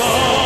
show.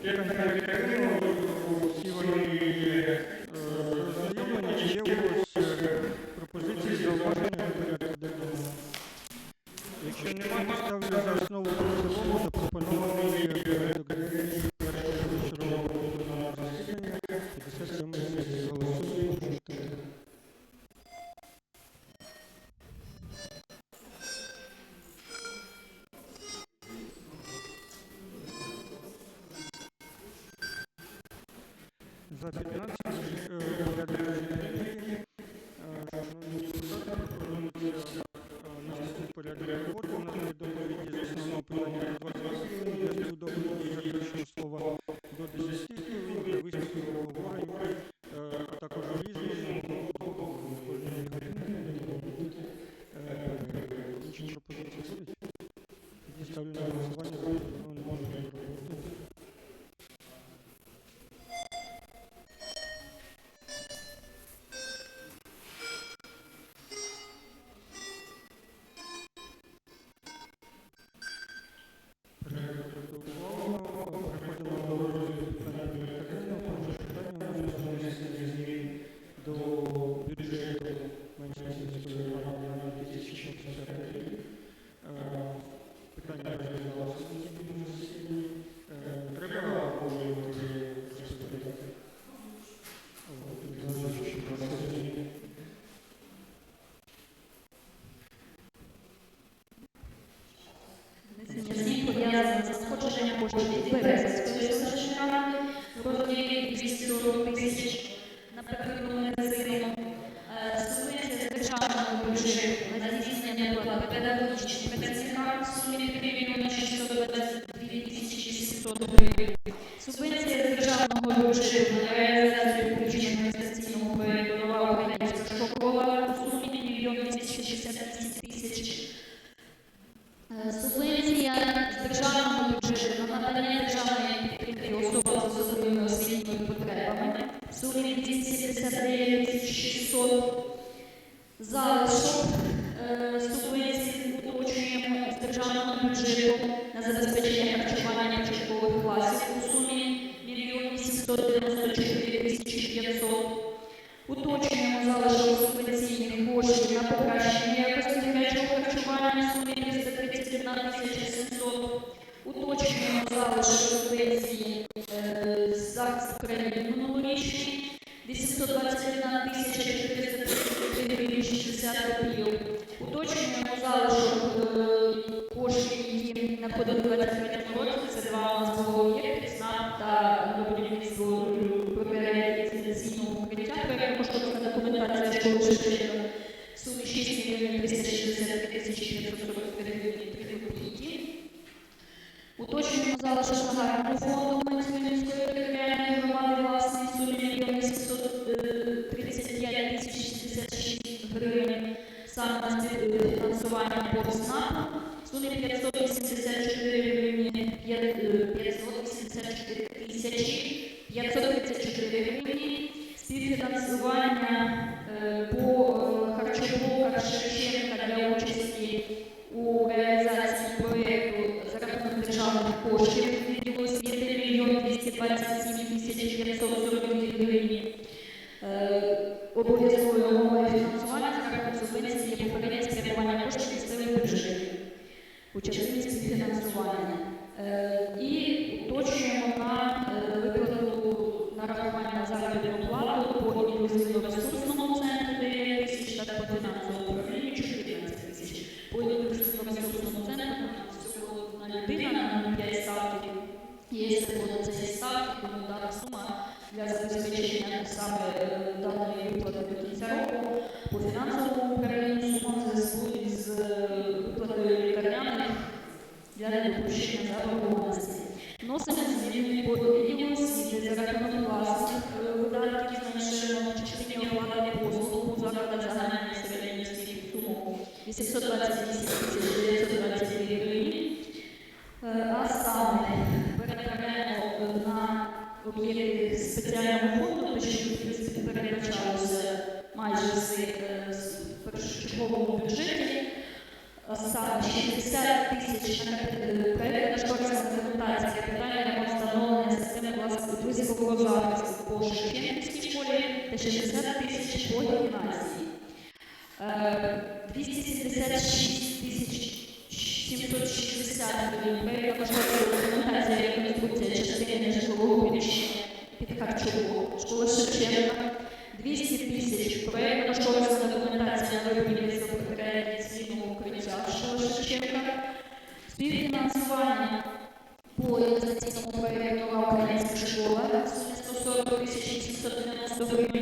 Yeah, yeah, yeah. за 15 порядок. Порядок роботи у нас є доповіді з основного питання 20 хвилин, для співдоповіді заключного слова до 10 хвилин, для виступів обговорень, а також різні кожної години. Інші пропозиції будуть? Тоді ставлю на голосування. should live Справи, що стосується nós responsáveis pelo коштів від освіти мільйон 227 Sampai. саме 60 тисяч на передбачається документація питання про встановлення системи власних друзів по Козаківській, по Шевченківській школі та 60 тисяч по гімназії. 276 тисяч 760 гривень передбачається документація реконструкція частини житлового приміщення під Харчову, школа Шевченка, 200 тисяч проєктно-школьна документація на рівні Співфінансування по інвестиційному проєкту «Українська школа» 740 790 гривень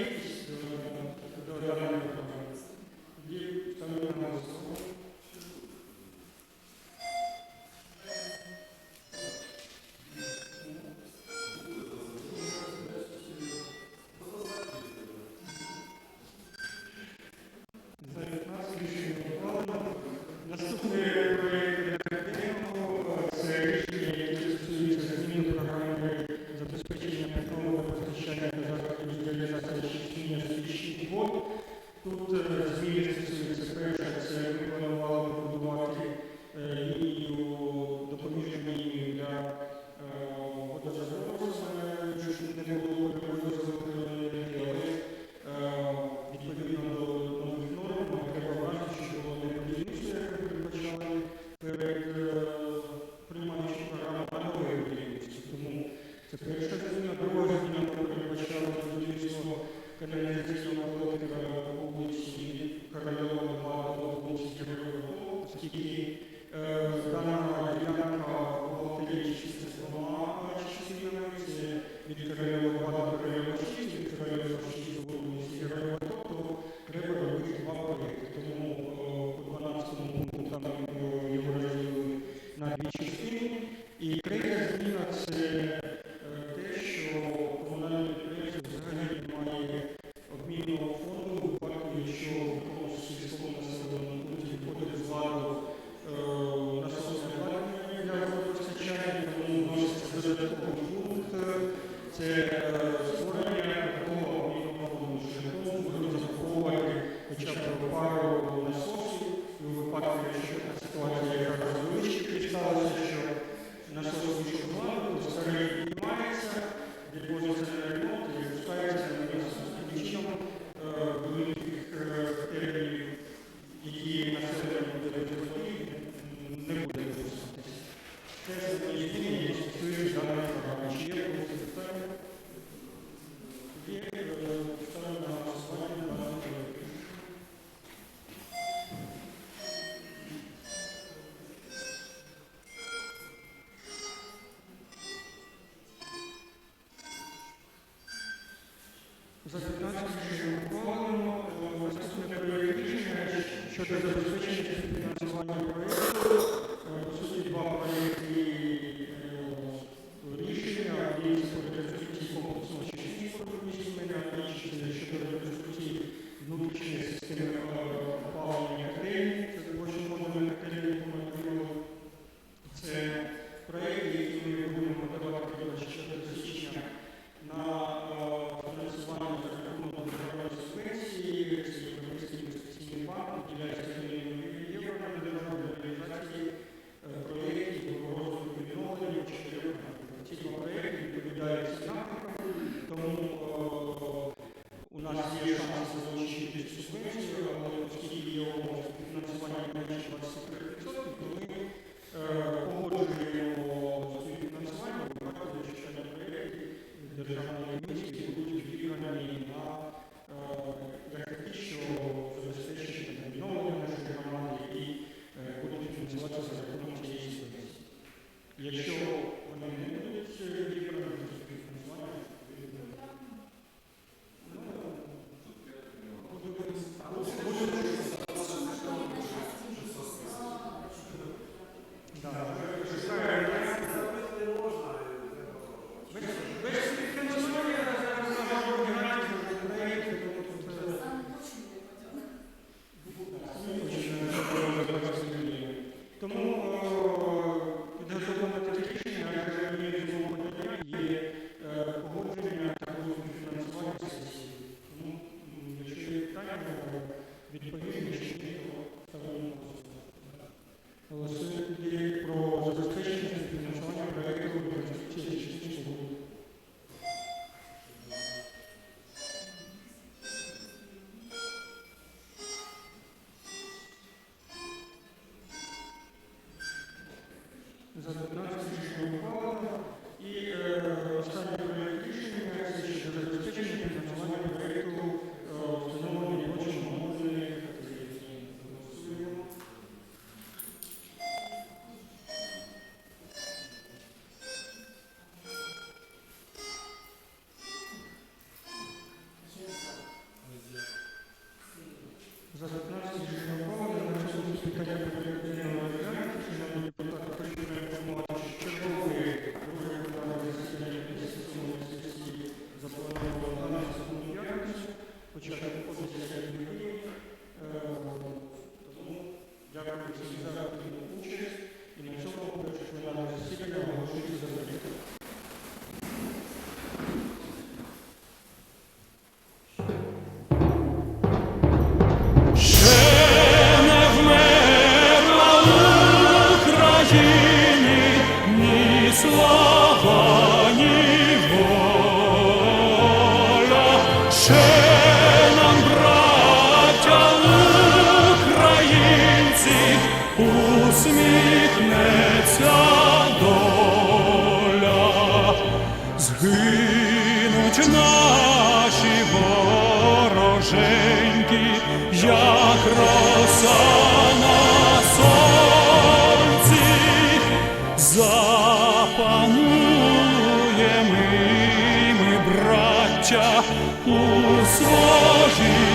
Amen. Uh, додатковий. Це Thank you. зазначити, що ухвалено і е, останній проєкт рішення це ще забезпечення фінансування проєкту встановлення робочого мовлення категорії. Голосуємо. За 15 рішення ухвалено, на часу питання проєкту życia uzwoży.